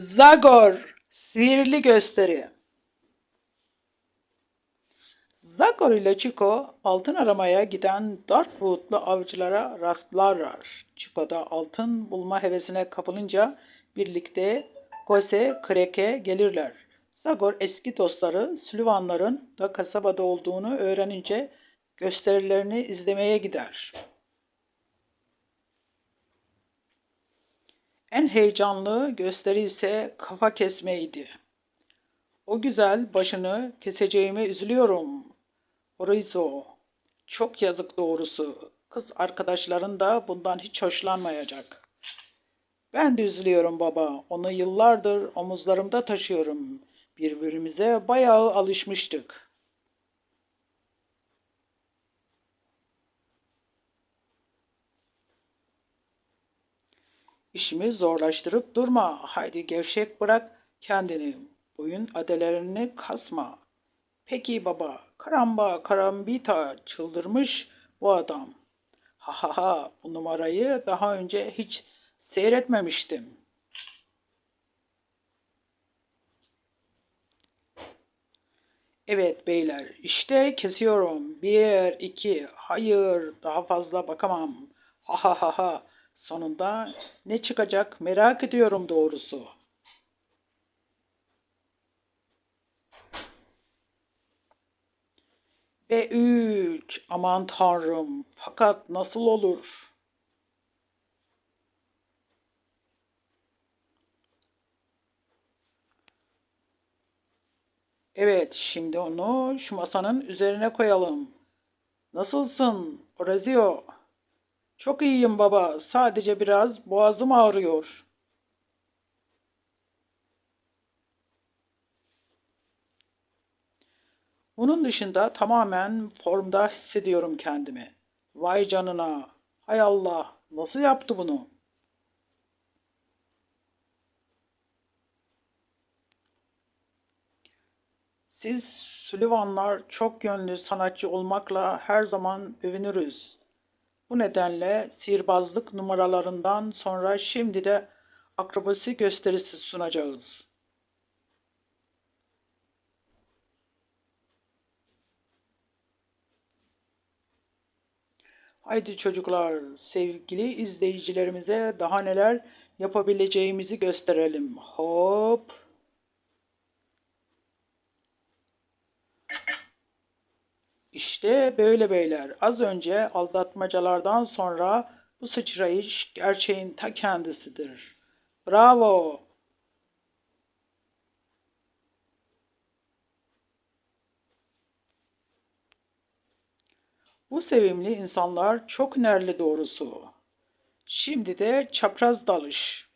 Zagor, sihirli gösteri. Zagor ile Chico altın aramaya giden Darkwood'lu avcılara rastlarlar. Chico da altın bulma hevesine kapılınca birlikte Gose Crack'e gelirler. Zagor eski dostları Sullivan'ların da kasabada olduğunu öğrenince gösterilerini izlemeye gider. En heyecanlı gösteri ise kafa kesmeydi. O güzel başını keseceğime üzülüyorum. Horizo. Çok yazık doğrusu. Kız arkadaşların da bundan hiç hoşlanmayacak. Ben de üzülüyorum baba. Onu yıllardır omuzlarımda taşıyorum. Birbirimize bayağı alışmıştık. İşimi zorlaştırıp durma. Haydi gevşek bırak kendini. Boyun adelerini kasma. Peki baba, karamba karambita çıldırmış bu adam. Ha ha ha, bu numarayı daha önce hiç seyretmemiştim. Evet beyler, işte kesiyorum. Bir, iki, hayır, daha fazla bakamam. Ha ha ha ha. Sonunda ne çıkacak merak ediyorum doğrusu. Ve üç, aman tanrım, fakat nasıl olur? Evet, şimdi onu şu masanın üzerine koyalım. Nasılsın, Orazio? Çok iyiyim baba. Sadece biraz boğazım ağrıyor. Bunun dışında tamamen formda hissediyorum kendimi. Vay canına. Hay Allah. Nasıl yaptı bunu? Siz Sullivanlar çok yönlü sanatçı olmakla her zaman övünürüz. Bu nedenle sihirbazlık numaralarından sonra şimdi de akrobasi gösterisi sunacağız. Haydi çocuklar, sevgili izleyicilerimize daha neler yapabileceğimizi gösterelim. Hop. İşte böyle beyler. Az önce aldatmacalardan sonra bu sıçrayış gerçeğin ta kendisidir. Bravo. Bu sevimli insanlar çok nerli doğrusu. Şimdi de çapraz dalış.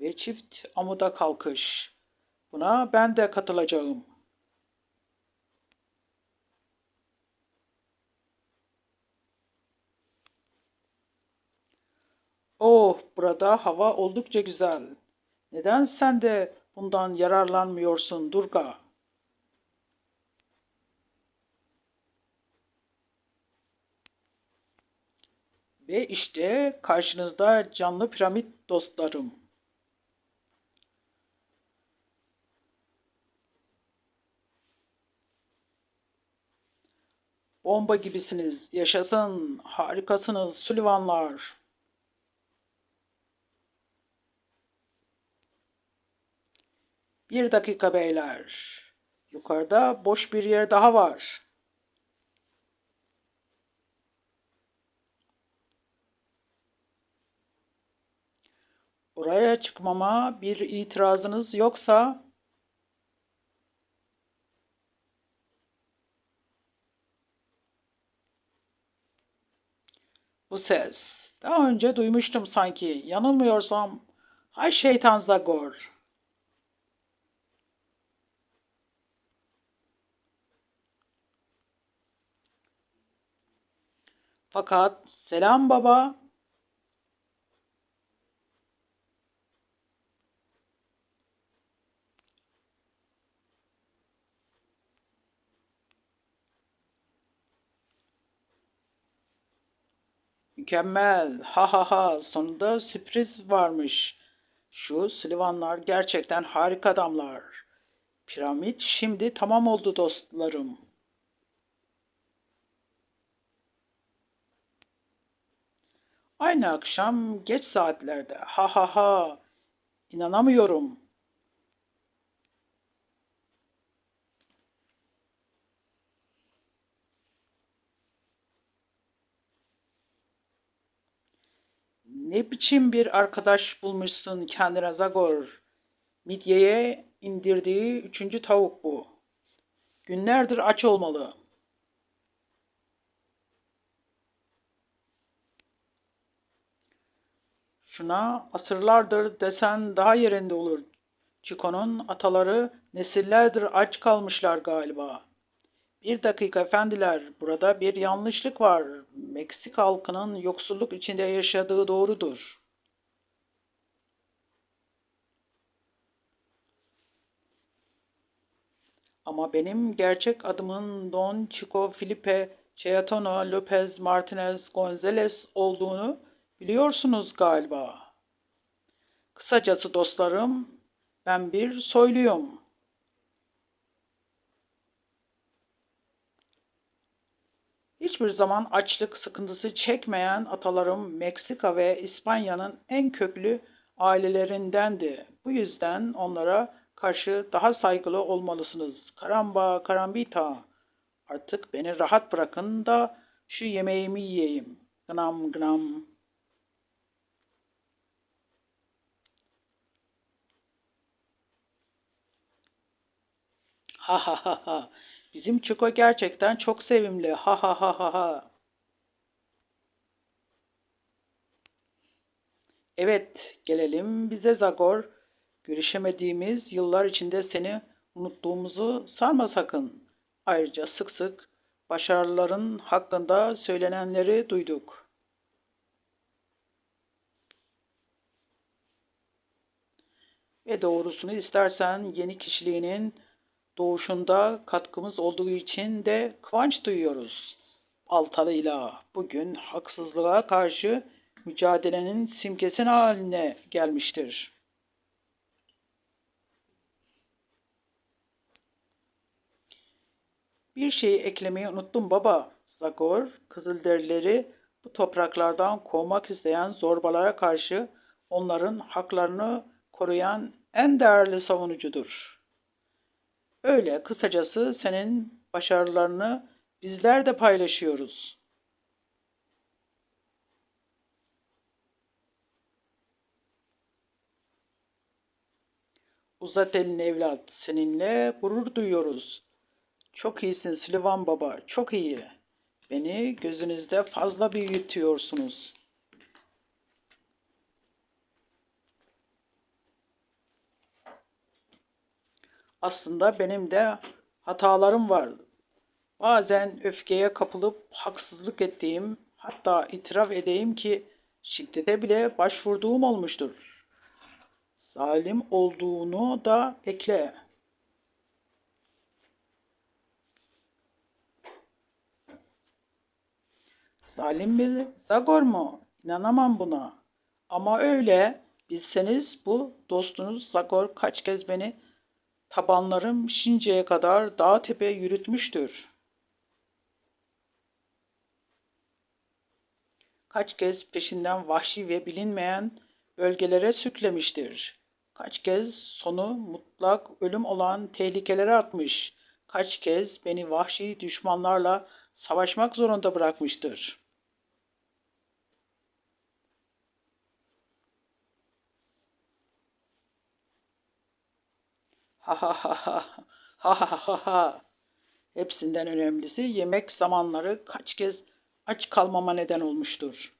Ve çift amuda kalkış. Buna ben de katılacağım. Oh, burada hava oldukça güzel. Neden sen de bundan yararlanmıyorsun Durga? Ve işte karşınızda canlı piramit dostlarım. Bomba gibisiniz. Yaşasın. Harikasınız Sullivanlar. Bir dakika beyler. Yukarıda boş bir yer daha var. Oraya çıkmama bir itirazınız yoksa bu ses. Daha önce duymuştum sanki. Yanılmıyorsam Hay şeytan Zagor. Fakat selam baba. Mükemmel. Ha ha ha. Sonunda sürpriz varmış. Şu Slivanlar gerçekten harika adamlar. Piramit şimdi tamam oldu dostlarım. Aynı akşam geç saatlerde. Ha ha ha. İnanamıyorum. Ne biçim bir arkadaş bulmuşsun kendine Zagor. Midyeye indirdiği üçüncü tavuk bu. Günlerdir aç olmalı. Şuna asırlardır desen daha yerinde olur. Çiko'nun ataları nesillerdir aç kalmışlar galiba. Bir dakika efendiler, burada bir yanlışlık var. Meksika halkının yoksulluk içinde yaşadığı doğrudur. Ama benim gerçek adımın Don Chico Felipe Chayatona Lopez Martinez Gonzalez olduğunu biliyorsunuz galiba. Kısacası dostlarım, ben bir soyluyum. Hiçbir zaman açlık sıkıntısı çekmeyen atalarım Meksika ve İspanya'nın en köklü ailelerindendi. Bu yüzden onlara karşı daha saygılı olmalısınız. Karamba, karambita. Artık beni rahat bırakın da şu yemeğimi yiyeyim. Gnam gnam. Ha ha ha ha. Bizim Çiko gerçekten çok sevimli. Ha ha ha ha ha. Evet, gelelim bize Zagor. Görüşemediğimiz yıllar içinde seni unuttuğumuzu sanma sakın. Ayrıca sık sık başarıların hakkında söylenenleri duyduk. Ve doğrusunu istersen yeni kişiliğinin doğuşunda katkımız olduğu için de kıvanç duyuyoruz. Altalı'yla bugün haksızlığa karşı mücadelenin simgesini haline gelmiştir. Bir şeyi eklemeyi unuttum baba. Zagor, Kızılderilileri bu topraklardan kovmak isteyen zorbalara karşı onların haklarını koruyan en değerli savunucudur. Öyle kısacası senin başarılarını bizler de paylaşıyoruz. Uzat elini evlat, seninle gurur duyuyoruz. Çok iyisin Süleyman Baba, çok iyi. Beni gözünüzde fazla büyütüyorsunuz. Aslında benim de hatalarım vardı. Bazen öfkeye kapılıp haksızlık ettiğim, hatta itiraf edeyim ki şiddete bile başvurduğum olmuştur. Zalim olduğunu da ekle. Zalim mi? Zagor mu? İnanamam buna. Ama öyle. Bilseniz bu dostunuz Zagor kaç kez beni tabanlarım Şince'ye kadar dağ tepe yürütmüştür. Kaç kez peşinden vahşi ve bilinmeyen bölgelere süklemiştir. Kaç kez sonu mutlak ölüm olan tehlikelere atmış. Kaç kez beni vahşi düşmanlarla savaşmak zorunda bırakmıştır.'' Ha ha ha ha. Ha ha. Hepsinden önemlisi yemek zamanları kaç kez aç kalmama neden olmuştur.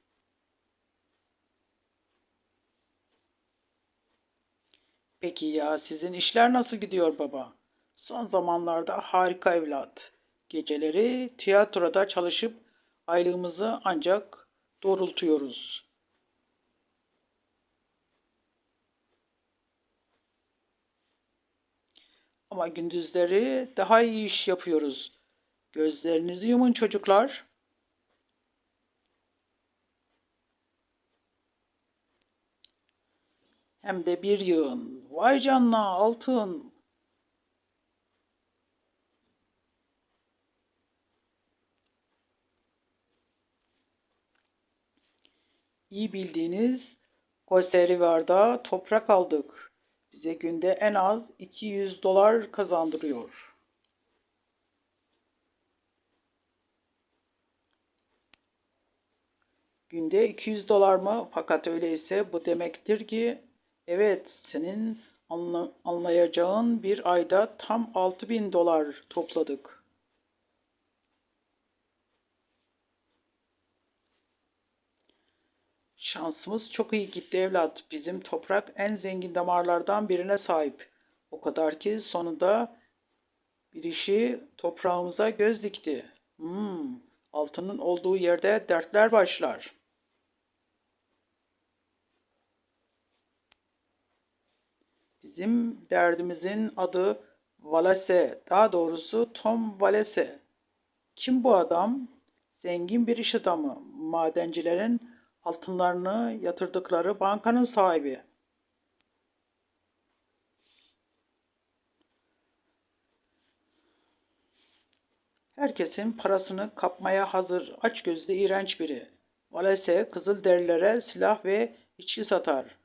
Peki ya sizin işler nasıl gidiyor baba? Son zamanlarda harika evlat. Geceleri tiyatroda çalışıp aylığımızı ancak doğrultuyoruz. Ama gündüzleri daha iyi iş yapıyoruz. Gözlerinizi yumun çocuklar. Hem de bir yığın. Vay canına altın. İyi bildiğiniz Koserivar'da toprak aldık. Bize günde en az 200 dolar kazandırıyor. Günde 200 dolar mı? Fakat öyleyse bu demektir ki evet senin anla- anlayacağın bir ayda tam 6000 dolar topladık. Şansımız çok iyi gitti evlat. Bizim toprak en zengin damarlardan birine sahip. O kadar ki sonunda bir işi toprağımıza göz dikti. Hmm, altının olduğu yerde dertler başlar. Bizim derdimizin adı Valese, daha doğrusu Tom Valese. Kim bu adam? Zengin bir iş adamı. Madencilerin altınlarını yatırdıkları bankanın sahibi. Herkesin parasını kapmaya hazır, açgözlü, iğrenç biri. Valese Kızılderililere silah ve içki satar.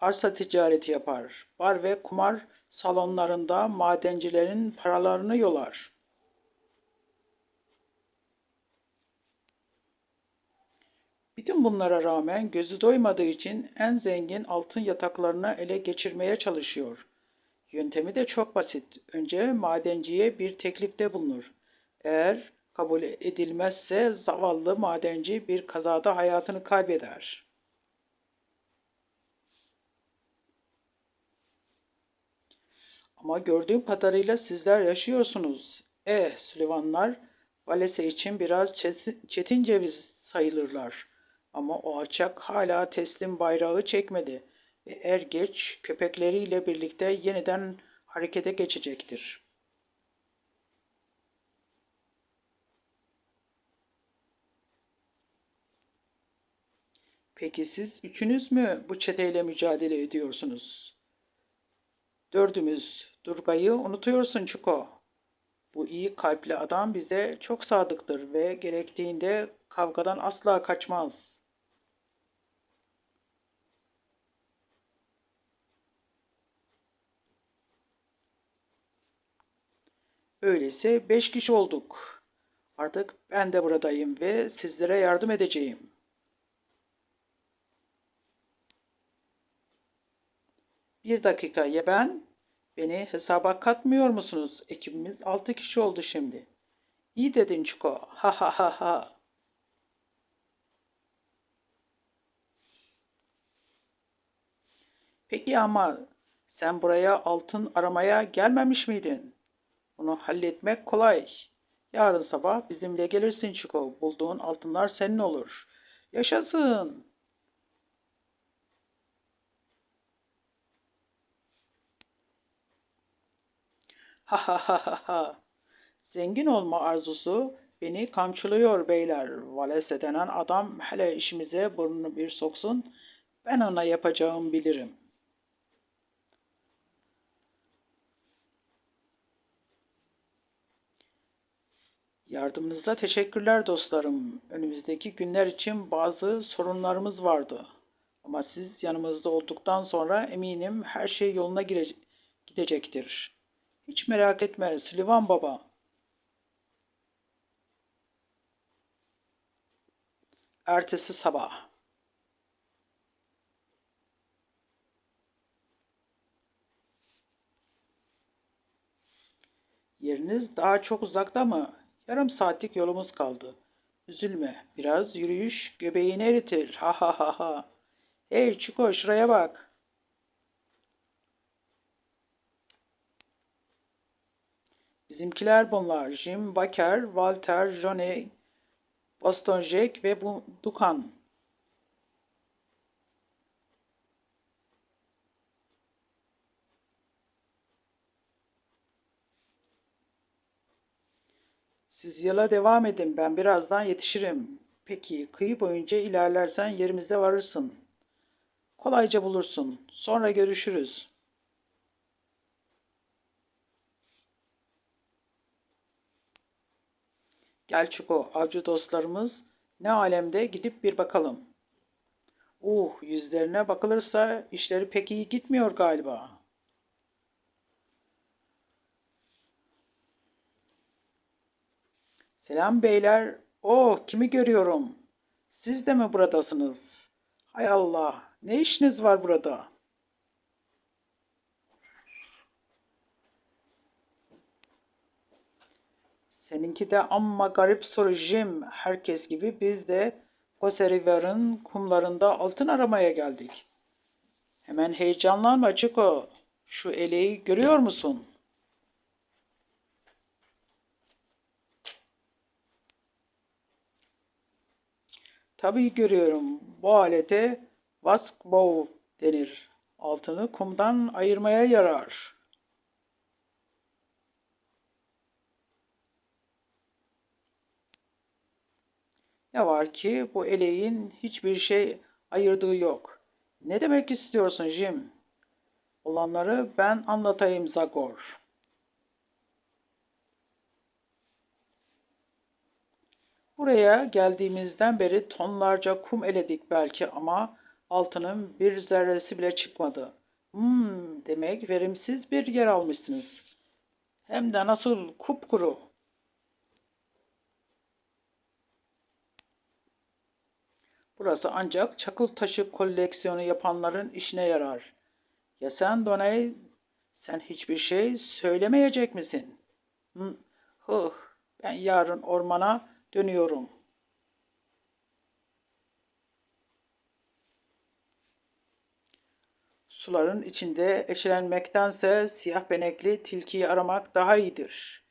Arsa ticareti yapar. Bar ve kumar salonlarında madencilerin paralarını yolar. Bütün bunlara rağmen gözü doymadığı için en zengin altın yataklarını ele geçirmeye çalışıyor. Yöntemi de çok basit. Önce madenciye bir teklifte bulunur. Eğer kabul edilmezse zavallı madenci bir kazada hayatını kaybeder. Ama gördüğüm kadarıyla sizler yaşıyorsunuz. Eh, Süleymanlar, Valese için biraz çetin ceviz sayılırlar. Ama o alçak hala teslim bayrağı çekmedi ve er geç köpekleriyle birlikte yeniden harekete geçecektir. Peki siz üçünüz mü bu çeteyle mücadele ediyorsunuz? Dördümüz. Durga'yı unutuyorsun Çuko. Bu iyi kalpli adam bize çok sadıktır ve gerektiğinde kavgadan asla kaçmaz. Öyleyse beş kişi olduk. Artık ben de buradayım ve sizlere yardım edeceğim. Bir dakika ya ben? Beni hesaba katmıyor musunuz? Ekibimiz altı kişi oldu şimdi. İyi dedin Çiko. Ha ha ha ha. Peki ama sen buraya altın aramaya gelmemiş miydin? Bunu halletmek kolay. Yarın sabah bizimle gelirsin Çiko. Bulduğun altınlar senin olur. Yaşasın. Ha ha ha ha ha. Zengin olma arzusu beni kamçılıyor beyler. Valese denen adam hele işimize burnunu bir soksun. Ben ona yapacağım bilirim. Yardımınıza teşekkürler dostlarım. Önümüzdeki günler için bazı sorunlarımız vardı. Ama siz yanımızda olduktan sonra eminim her şey yoluna gidecektir. Hiç merak etme Süleyman Baba. Ertesi sabah. Yeriniz daha çok uzakta mı? Yarım saatlik yolumuz kaldı. Üzülme. Biraz yürüyüş göbeğini eritir. Ha ha ha ha. Hey Çiko şuraya bak. Bizimkiler bunlar. Jim Baker, Walter, Johnny, Boston Jack ve bu Dukan. Siz yola devam edin. Ben birazdan yetişirim. Peki, kıyı boyunca ilerlersen yerimize varırsın. kolayca bulursun. Sonra görüşürüz. Gel Çuko, avcı dostlarımız ne alemde gidip bir bakalım. Uh, yüzlerine bakılırsa işleri pek iyi gitmiyor galiba. Selam beyler. Oh, kimi görüyorum? Siz de mi buradasınız? Hay Allah, ne işiniz var burada? Seninki de amma garip soru Jim. Herkes gibi biz de Gose River'ın kumlarında altın aramaya geldik. Hemen heyecanlanma Chico. Şu eleği görüyor musun? Tabii görüyorum. Bu alete Wask Bow denir. Altını kumdan ayırmaya yarar. Ne var ki bu eleğin hiçbir şey ayırdığı yok. Ne demek istiyorsun Jim? Olanları ben anlatayım Zagor. Buraya geldiğimizden beri tonlarca kum eledik belki ama altının bir zerresi bile çıkmadı. Hmm, demek verimsiz bir yer almışsınız. Hem de nasıl kupkuru. Burası ancak çakıl taşı koleksiyonu yapanların işine yarar. Ya sen Donay, sen hiçbir şey söylemeyecek misin? Hı, hıh, ben yarın ormana dönüyorum. Suların içinde eşelenmektense siyah benekli tilkiyi aramak daha iyidir.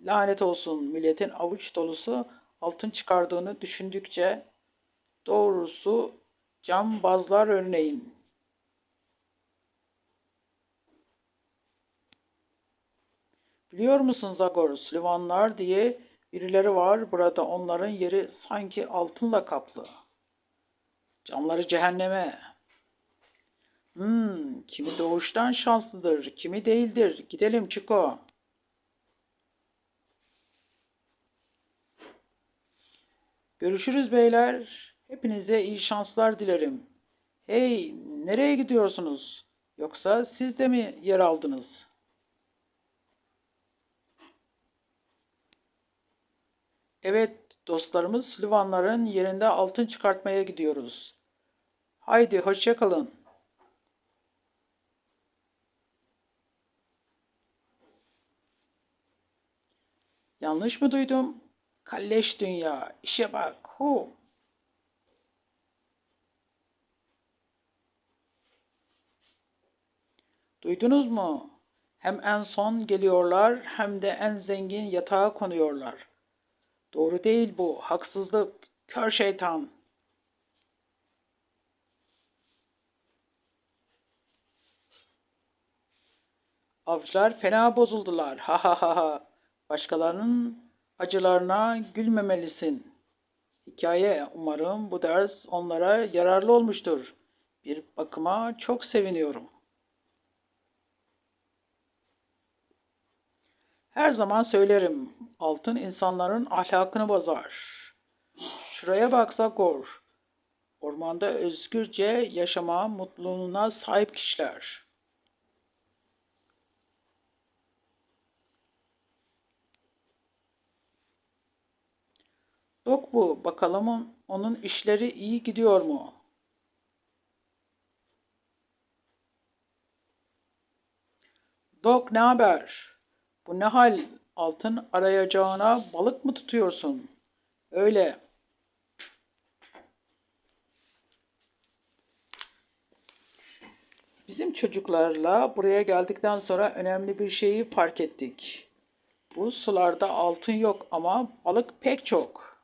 Lanet olsun milletin avuç dolusu altın çıkardığını düşündükçe doğrusu cambazlar örneğin. Biliyor musun Zagor, Slivanlar diye birileri var burada onların yeri sanki altınla kaplı. Camları cehenneme. Hmm, kimi doğuştan şanslıdır, kimi değildir. Gidelim Çiko. Görüşürüz beyler. Hepinize iyi şanslar dilerim. Hey, nereye gidiyorsunuz? Yoksa siz de mi yer aldınız? Evet, dostlarımız Slivanların yerinde altın çıkartmaya gidiyoruz. Haydi, hoşça kalın. Yanlış mı duydum? Kalleş dünya, işe bak, hu. Duydunuz mu? Hem en son geliyorlar hem de en zengin yatağa konuyorlar. Doğru değil bu, haksızlık, kör şeytan. Avcılar fena bozuldular, ha ha ha ha. Başkalarının acılarına gülmemelisin. Hikaye, umarım bu ders onlara yararlı olmuştur. Bir bakıma çok seviniyorum.'' Her zaman söylerim, altın insanların ahlakını bozar. Şuraya baksa gor. Ormanda özgürce yaşama mutluluğuna sahip kişiler. Dok bu, bakalım onun işleri iyi gidiyor mu? Dok ne haber? Bu ne hal? Altın arayacağına balık mı tutuyorsun? Öyle. Bizim çocuklarla buraya geldikten sonra önemli bir şeyi fark ettik. Bu sularda altın yok ama balık pek çok.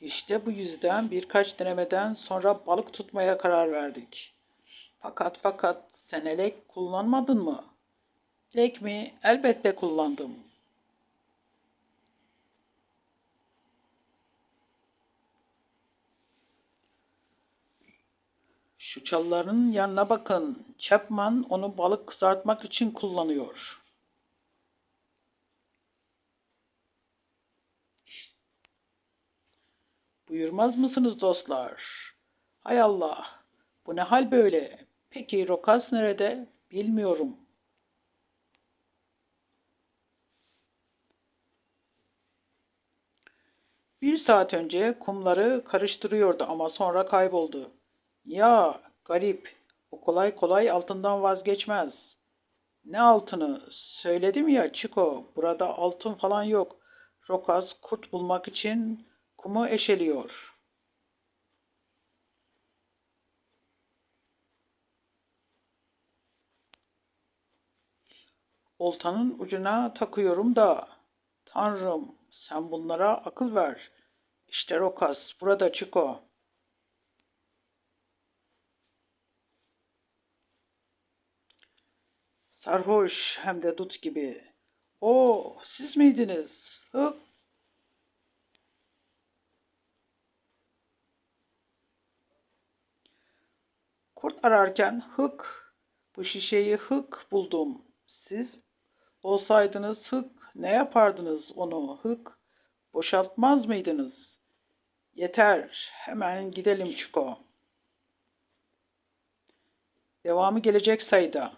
İşte bu yüzden birkaç denemeden sonra balık tutmaya karar verdik. Fakat fakat sen elek kullanmadın mı? Lek mi? Elbette kullandım. Şu çalların yanına bakın. Chapman onu balık kızartmak için kullanıyor. Buyurmaz mısınız dostlar? Hay Allah, bu ne hal böyle? Peki Rokas nerede? Bilmiyorum. Bir saat önce kumları karıştırıyordu ama sonra kayboldu. Ya garip, o kolay kolay altından vazgeçmez. Ne altını? Söyledim ya Çiko, burada altın falan yok. Rokas kurt bulmak için kumu eşeliyor. Oltanın ucuna takıyorum da. Tanrım, sen bunlara akıl ver. İşte Rokas, burada Çiko. Sarhoş hem de dut gibi. O, siz miydiniz? Hıp. Kurt ararken hık, bu şişeyi hık buldum. Siz olsaydınız hık, ne yapardınız onu hık? Boşaltmaz mıydınız? Yeter, hemen gidelim Çiko. Devamı gelecek sayıda.